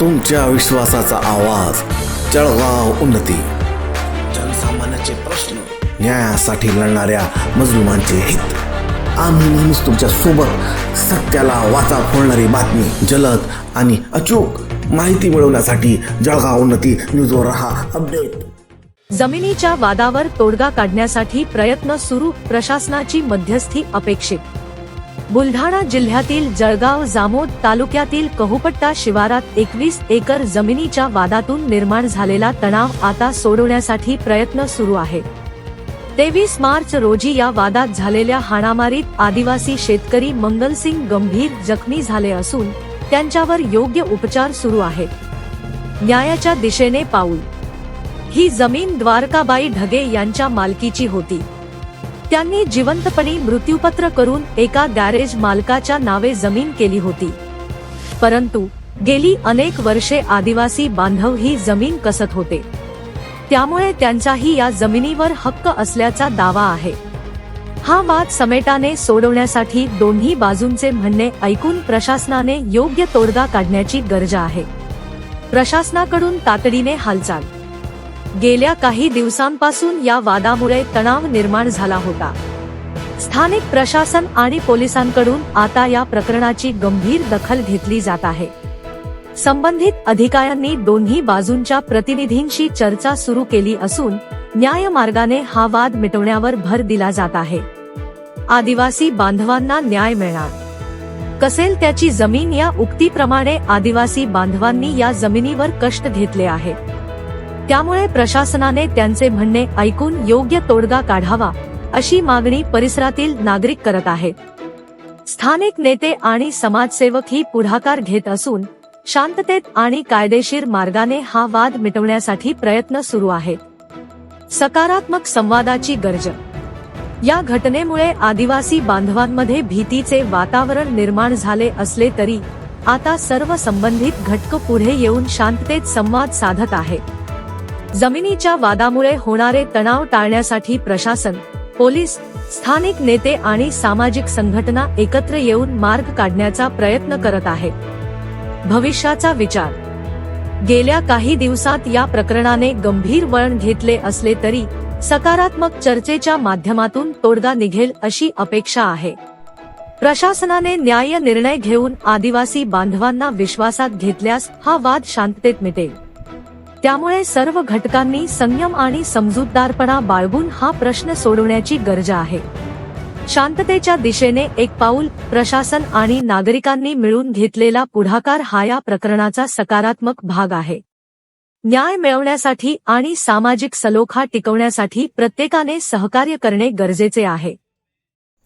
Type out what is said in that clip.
तुमच्या विश्वासाचा आवाज. जळगाव उन्नती. जनसामान्याचे प्रश्न न्यायासाठी लढणाऱ्या मजलुमांचे हित. आम्ही नेहमीच तुमच्यासोबत सत्याला वाचा फोडणारी बातमी जलद आणि अचूक माहिती मिळवण्यासाठी जळगाव उन्नती न्यूजवर रहा अपडेट. जमिनीच्या वादावर तोडगा काढण्यासाठी प्रयत्न सुरू प्रशासनाची मध्यस्थी अपेक्षित. बुलढाणा जिल्ह्यातील जळगाव जामोद तालुक्यातील कहूपट्टा शिवारात एकवीस एकर जमिनीच्या वादातून निर्माण झालेला तणाव आता सोडवण्यासाठी प्रयत्न सुरू आहे. तेवीस मार्च रोजी या वादात झालेल्या हाणामारीत आदिवासी शेतकरी मंगलसिंग गंभीर जखमी झाले असून त्यांच्यावर योग्य उपचार सुरू आहेत न्यायाच्या दिशेने पाऊल. ही जमीन द्वारकाबाई ढगे यांच्या मालकीची होती. त्यांनी जिवंतपणी मृत्यूपत्र करून एका गॅरेज मालकाच्या नावे जमीन केली होती. परंतु गेली अनेक वर्षे आदिवासी बांधव ही जमीन कसत होते. त्यामुळे त्यांचाही या जमिनीवर हक्क असल्याचा दावा आहे. हा वाद समेटाने सोडवण्यासाठी दोन्ही बाजूंचे म्हणणे ऐकून प्रशासनाने योग्य तोडगा काढण्याची गरज आहे. प्रशासनाकडून तातडीने हालचाल गेल्या काही दिवसांपासून या वादामुळे तणाव निर्माण झाला होता. स्थानिक प्रशासन आणि पोलिसांकडून आता या प्रकरणाची गंभीर दखल घेतली जात आहे. संबंधित अधिकाऱ्यांनी दोन्ही बाजूंच्या प्रतिनिधींशी चर्चा सुरू केली असून न्यायमार्गाने हा वाद मिटवण्यावर भर दिला जात आहे. आदिवासी बांधवांना न्याय मिळणार. कसेल त्याची जमीन या उक्तीप्रमाणे आदिवासी बांधवांनी या जमिनीवर कष्ट घेतले आहे. त्यामुळे प्रशासनाने त्यांचे म्हणणे ऐकून योग्य तोडगा काढावा अशी मागणी परिसरातील नागरिक करत आहेत. स्थानिक नेते आणि समाजसेवक ही पुढाकार घेत असून शांततेत आणि कायदेशीर मार्गाने हा वाद मिटवण्यासाठी प्रयत्न सुरू आहेत. सकारात्मक संवादाची गरज. या घटनेमुळे आदिवासी बांधवांमध्ये भीतीचे वातावरण निर्माण झाले असले तरी आता सर्व संबंधित घटक पुढे येऊन शांततेत संवाद साधत आहेत. जमिनीच्या वादामुळे होणारे तणाव टाळण्यासाठी प्रशासन पोलीस स्थानिक नेते आणि सामाजिक संघटना एकत्र येऊन मार्ग काढण्याचा प्रयत्न करत आहेत. भविष्याचा विचार. गेल्या काही दिवसात या प्रकरणाने गंभीर वळण घेतले असले तरी सकारात्मक चर्चेच्या माध्यमातून तोडगा निघेल अशी अपेक्षा आहे. प्रशासनाने न्याय निर्णय घेऊन आदिवासी बांधवांना विश्वासात घेतल्यास हा वाद शांततेत मिटेल. त्यामुळे सर्व घटकांनी संयम आणि समजूतदारपणा बाळगून हा प्रश्न सोडवण्याची गरज आहे. शांततेच्या दिशेने एक पाऊल प्रशासन आणि नागरिकांनी मिळून घेतलेला पुढाकार हा या प्रकरणाचा सकारात्मक भाग आहे. न्याय मिळवण्यासाठी आणि सामाजिक सलोखा टिकवण्यासाठी प्रत्येकाने सहकार्य करणे गरजेचे आहे.